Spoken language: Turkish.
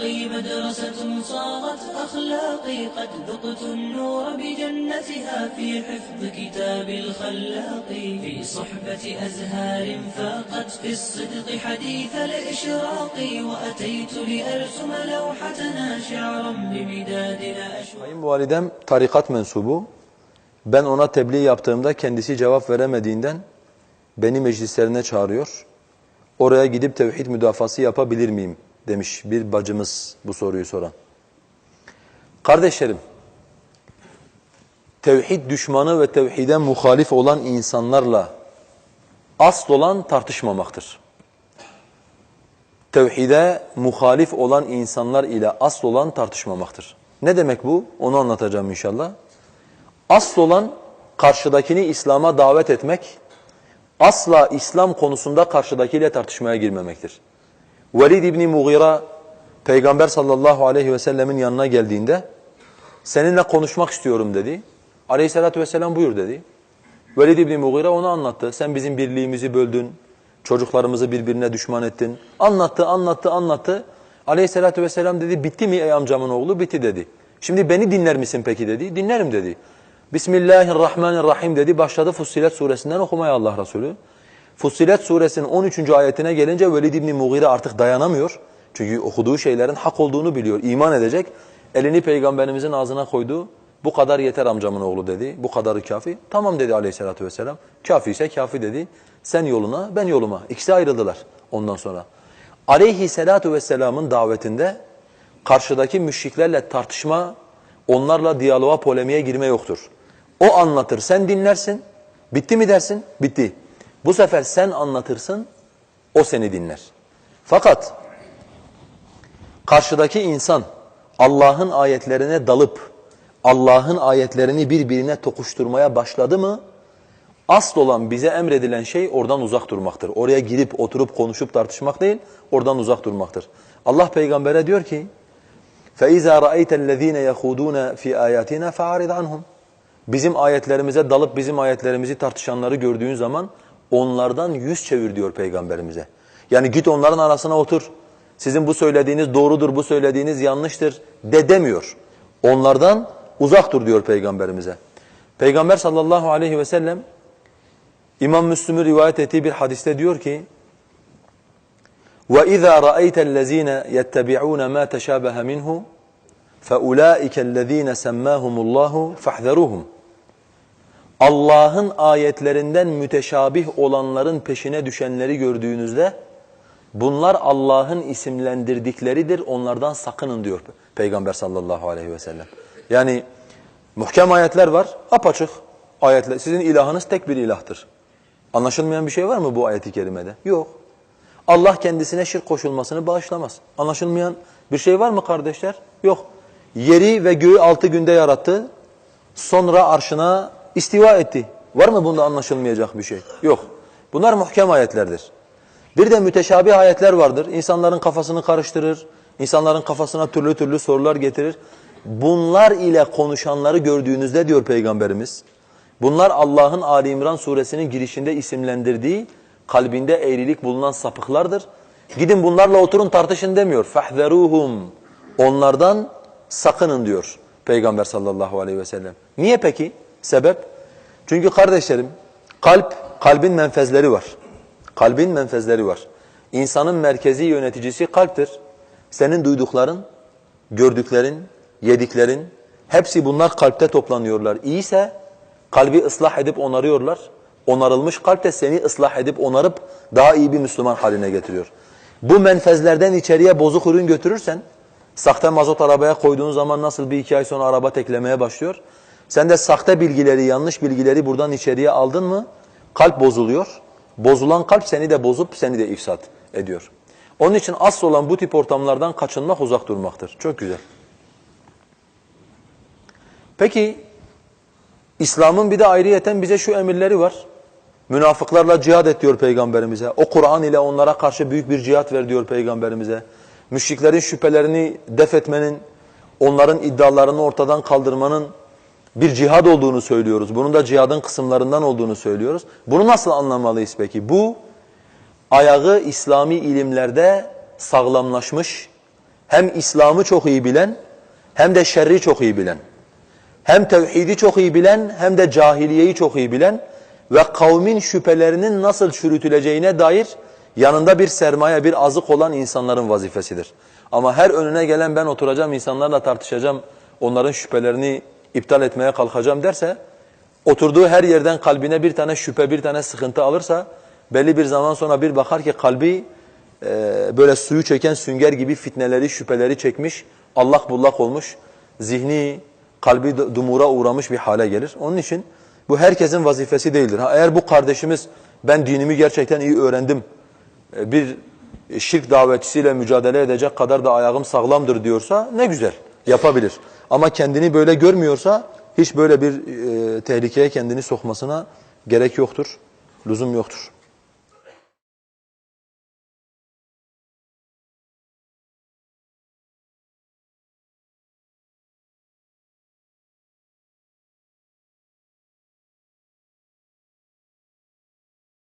أخلاقي مدرسة صارت أخلاقي قد ذقت النور بجنتها في حفظ كتاب الخلاق في صحبة أزهار فاقت في الصدق حديث الإشراق وأتيت لأرسم لوحتنا شعرا بمدادنا أشواق Kayınvalidem tarikat mensubu. Ben ona tebliğ yaptığımda kendisi cevap veremediğinden beni meclislerine çağırıyor. Oraya gidip tevhid müdafası yapabilir miyim demiş bir bacımız bu soruyu soran. Kardeşlerim, tevhid düşmanı ve tevhide muhalif olan insanlarla asıl olan tartışmamaktır. Tevhide muhalif olan insanlar ile asıl olan tartışmamaktır. Ne demek bu? Onu anlatacağım inşallah. Asıl olan karşıdakini İslam'a davet etmek, asla İslam konusunda karşıdakiyle tartışmaya girmemektir. Velid İbni Mughira Peygamber sallallahu aleyhi ve sellemin yanına geldiğinde seninle konuşmak istiyorum dedi. Aleyhissalatü vesselam buyur dedi. Velid İbni Mughira onu anlattı. Sen bizim birliğimizi böldün, çocuklarımızı birbirine düşman ettin. Anlattı, anlattı, anlattı. Aleyhissalatü vesselam dedi, bitti mi ey amcamın oğlu? Bitti dedi. Şimdi beni dinler misin peki dedi. Dinlerim dedi. Bismillahirrahmanirrahim dedi. Başladı Fussilet suresinden okumaya Allah Resulü. Fussilet suresinin 13. ayetine gelince Velid İbni Mughire artık dayanamıyor. Çünkü okuduğu şeylerin hak olduğunu biliyor, iman edecek. Elini Peygamberimizin ağzına koydu. Bu kadar yeter amcamın oğlu dedi. Bu kadarı kafi. Tamam dedi aleyhissalatü vesselam. Kafi ise kafi dedi. Sen yoluna, ben yoluma. İkisi ayrıldılar ondan sonra. Aleyhissalatu vesselamın davetinde karşıdaki müşriklerle tartışma, onlarla diyaloğa, polemiğe girme yoktur. O anlatır, sen dinlersin. Bitti mi dersin? Bitti. Bu sefer sen anlatırsın, o seni dinler. Fakat karşıdaki insan Allah'ın ayetlerine dalıp Allah'ın ayetlerini birbirine tokuşturmaya başladı mı asıl olan bize emredilen şey oradan uzak durmaktır. Oraya girip oturup konuşup tartışmak değil, oradan uzak durmaktır. Allah peygambere diyor ki: "Feiza ra'eytel lezine yahuduna fi ayatina fa'rid anhum." Bizim ayetlerimize dalıp bizim ayetlerimizi tartışanları gördüğün zaman onlardan yüz çevir diyor peygamberimize. Yani git onların arasına otur. Sizin bu söylediğiniz doğrudur, bu söylediğiniz yanlıştır de demiyor. Onlardan uzak dur diyor peygamberimize. Peygamber sallallahu aleyhi ve sellem İmam Müslüm'ün rivayet ettiği bir hadiste diyor ki وَإِذَا رَأَيْتَ الَّذ۪ينَ يَتَّبِعُونَ مَا تَشَابَهَ مِنْهُ فَاُولَٰئِكَ الَّذ۪ينَ سَمَّاهُمُ اللّٰهُ فَاحْذَرُوهُمْ Allah'ın ayetlerinden müteşabih olanların peşine düşenleri gördüğünüzde bunlar Allah'ın isimlendirdikleridir onlardan sakının diyor Peygamber sallallahu aleyhi ve sellem. Yani muhkem ayetler var apaçık ayetler. Sizin ilahınız tek bir ilahtır. Anlaşılmayan bir şey var mı bu ayeti kerimede? Yok. Allah kendisine şirk koşulmasını bağışlamaz. Anlaşılmayan bir şey var mı kardeşler? Yok. Yeri ve göğü altı günde yarattı. Sonra arşına istiva etti. Var mı bunda anlaşılmayacak bir şey? Yok. Bunlar muhkem ayetlerdir. Bir de müteşabih ayetler vardır. İnsanların kafasını karıştırır. İnsanların kafasına türlü türlü sorular getirir. Bunlar ile konuşanları gördüğünüzde diyor Peygamberimiz. Bunlar Allah'ın Ali İmran suresinin girişinde isimlendirdiği kalbinde eğrilik bulunan sapıklardır. Gidin bunlarla oturun tartışın demiyor. Fahveruhum. Onlardan sakının diyor Peygamber sallallahu aleyhi ve sellem. Niye peki? Sebep? Çünkü kardeşlerim kalp, kalbin menfezleri var. Kalbin menfezleri var. İnsanın merkezi yöneticisi kalptir. Senin duydukların, gördüklerin, yediklerin hepsi bunlar kalpte toplanıyorlar. İyiyse kalbi ıslah edip onarıyorlar. Onarılmış kalp de seni ıslah edip onarıp daha iyi bir Müslüman haline getiriyor. Bu menfezlerden içeriye bozuk ürün götürürsen, sahte mazot arabaya koyduğun zaman nasıl bir iki ay sonra araba teklemeye başlıyor? Sen de sahte bilgileri, yanlış bilgileri buradan içeriye aldın mı, kalp bozuluyor. Bozulan kalp seni de bozup seni de ifsat ediyor. Onun için asıl olan bu tip ortamlardan kaçınmak, uzak durmaktır. Çok güzel. Peki, İslam'ın bir de ayrıyeten bize şu emirleri var. Münafıklarla cihad et diyor Peygamberimize. O Kur'an ile onlara karşı büyük bir cihat ver diyor Peygamberimize. Müşriklerin şüphelerini def etmenin, onların iddialarını ortadan kaldırmanın bir cihad olduğunu söylüyoruz. Bunun da cihadın kısımlarından olduğunu söylüyoruz. Bunu nasıl anlamalıyız peki? Bu ayağı İslami ilimlerde sağlamlaşmış, hem İslam'ı çok iyi bilen hem de şerri çok iyi bilen. Hem tevhidi çok iyi bilen hem de cahiliyeyi çok iyi bilen ve kavmin şüphelerinin nasıl çürütüleceğine dair yanında bir sermaye, bir azık olan insanların vazifesidir. Ama her önüne gelen ben oturacağım, insanlarla tartışacağım, onların şüphelerini iptal etmeye kalkacağım derse, oturduğu her yerden kalbine bir tane şüphe, bir tane sıkıntı alırsa, belli bir zaman sonra bir bakar ki kalbi e, böyle suyu çeken sünger gibi fitneleri, şüpheleri çekmiş, allak bullak olmuş, zihni, kalbi dumura uğramış bir hale gelir. Onun için bu herkesin vazifesi değildir. Ha, eğer bu kardeşimiz ben dinimi gerçekten iyi öğrendim, e, bir şirk davetçisiyle mücadele edecek kadar da ayağım sağlamdır diyorsa ne güzel yapabilir. Ama kendini böyle görmüyorsa hiç böyle bir e, tehlikeye kendini sokmasına gerek yoktur, lüzum yoktur.